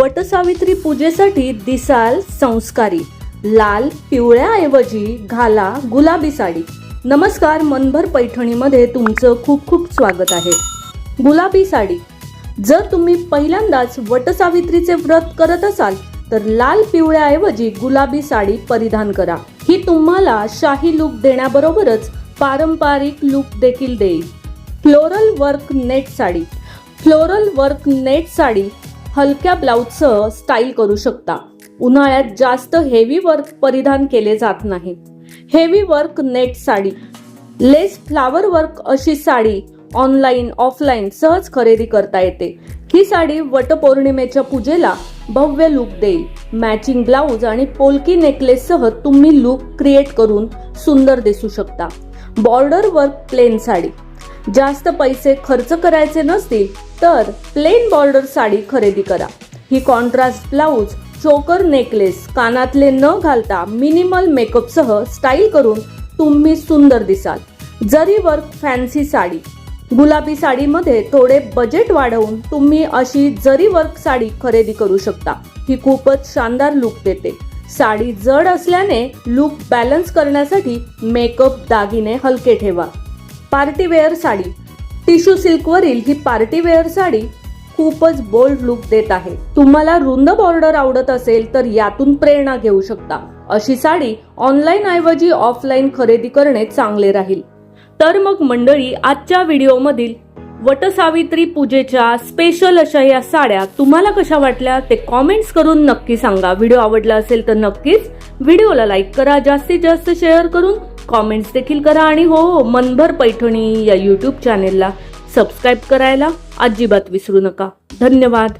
वटसावित्री पूजेसाठी दिसाल संस्कारी. लाल पिवळ्याऐवजी घाला गुलाबी साडी. नमस्कार मनभर पैठणीमध्ये तुमचं खूप खूप स्वागत आहे. गुलाबी साडी. जर तुम्ही पहिल्यांदाच वटसावित्रीचे व्रत करत असाल तर लाल पिवळ्याऐवजी गुलाबी साडी परिधान करा. ही तुम्हाला शाही लुक देण्याबरोबरच पारंपरिक लुक देखील देईल. Floral work net sari. Floral work net sari हलक्या ब्लाऊजसह स्टाईल करू शकता. उन्हाळ्यात जास्त हेवी वर्क परिधान केले जात नाही. Heavy work net sari. Lace flower work अशी साडी ऑनलाईन ऑफलाईन सहज खरेदी करता येते. ही साडी वटपौर्णिमेच्या पूजेला भव्य लुक देईल. मॅचिंग ब्लाऊज आणि पोल्की नेकलेससह तुम्ही लुक क्रिएट करून सुंदर दिसू शकता. Border work plain sari. जास्त पैसे खर्च करायचे नसतील तर प्लेन बॉर्डर साडी खरेदी करा. ही कॉन्ट्रास्ट ब्लाऊज चोकर नेकलेस कानातले न घालता मिनिमल मेकअपसह स्टाईल करून तुम्ही सुंदर दिसाल. जरी वर्क फॅन्सी साडी गुलाबी साडीमध्ये थोडे बजेट वाढवून तुम्ही अशी जरी वर्क साडी खरेदी करू शकता. ही खूपच शानदार लुक देते. साडी जड असल्याने लुक बॅलन्स करण्यासाठी मेकअप दागिने हलके ठेवा. पार्टीवेअर साडी टिश्यू सिल्कवरील ही पार्टीवेअर साडी खूपच बोल्ड लुक देत आहे. तुम्हाला रुंद बॉर्डर आवडत असेल तर यातून प्रेरणा घेऊ शकता. अशी साडी ऑनलाईन ऐवजी ऑफलाईन खरेदी करणे चांगले राहील. तर मग मंडळी आजच्या व्हिडिओमधील वटसावित्री पूजेच्या स्पेशल अशा या साड्या तुम्हाला कशा वाटल्या ते कॉमेंट्स करून नक्की सांगा. व्हिडिओ आवडला असेल तर नक्कीच व्हिडिओला लाईक करा. जास्तीत जास्त शेअर करून कॉमेंट्स देखील करा आणि हो हो, मनभर पैठणी या यूट्यूब चॅनेलला सबस्क्राईब करायला अजिबात विसरू नका. धन्यवाद.